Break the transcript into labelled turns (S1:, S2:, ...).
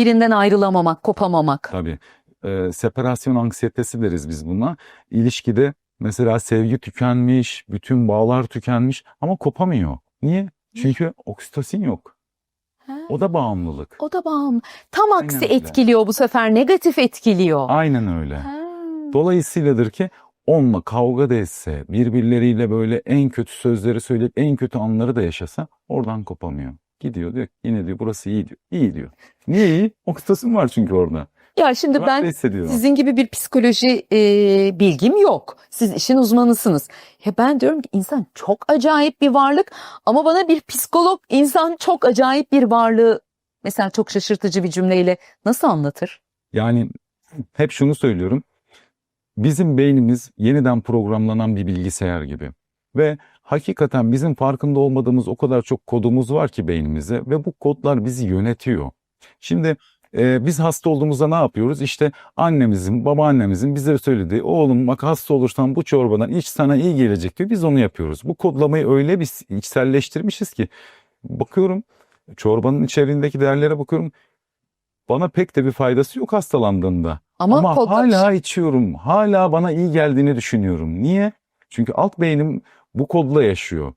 S1: Birinden ayrılamamak, kopamamak.
S2: Tabii. Ee, separasyon anksiyetesi deriz biz buna. İlişkide mesela sevgi tükenmiş, bütün bağlar tükenmiş ama kopamıyor. Niye? Çünkü oksitosin yok.
S1: Ha,
S2: O da bağımlılık.
S1: o da bağım. Tam
S2: Aynen
S1: aksi
S2: öyle.
S1: etkiliyor bu sefer. Negatif etkiliyor.
S2: Aynen öyle.
S1: Ha.
S2: Dolayısıyladır ki onunla kavga da etse, birbirleriyle böyle en kötü sözleri söyleyip en kötü anları da yaşasa oradan kopamıyor. Gidiyor diyor yine diyor burası iyi diyor. İyi diyor. Niye iyi? Oksitosin var çünkü orada.
S1: Ya şimdi ben
S2: hissediyor.
S1: Sizin gibi bir psikoloji e, bilgim yok. Siz işin uzmanısınız. Ya ben diyorum ki insan çok acayip bir varlık ama bana bir psikolog insan çok acayip bir varlığı mesela çok şaşırtıcı bir cümleyle nasıl anlatır?
S2: Yani hep şunu söylüyorum. Bizim beynimiz yeniden programlanan bir bilgisayar gibi. Ve hakikaten bizim farkında olmadığımız o kadar çok kodumuz var ki beynimize ve bu kodlar bizi yönetiyor. Şimdi e, biz hasta olduğumuzda ne yapıyoruz? İşte annemizin, babaannemizin bize söylediği oğlum bak hasta olursan bu çorbadan iç sana iyi gelecek diyor. Biz onu yapıyoruz. Bu kodlamayı öyle bir içselleştirmişiz ki bakıyorum çorbanın içeriğindeki değerlere bakıyorum. Bana pek de bir faydası yok hastalandığında.
S1: Ama,
S2: Ama
S1: kodlamış.
S2: hala içiyorum. Hala bana iyi geldiğini düşünüyorum. Niye? Çünkü alt beynim bu kodla yaşıyor.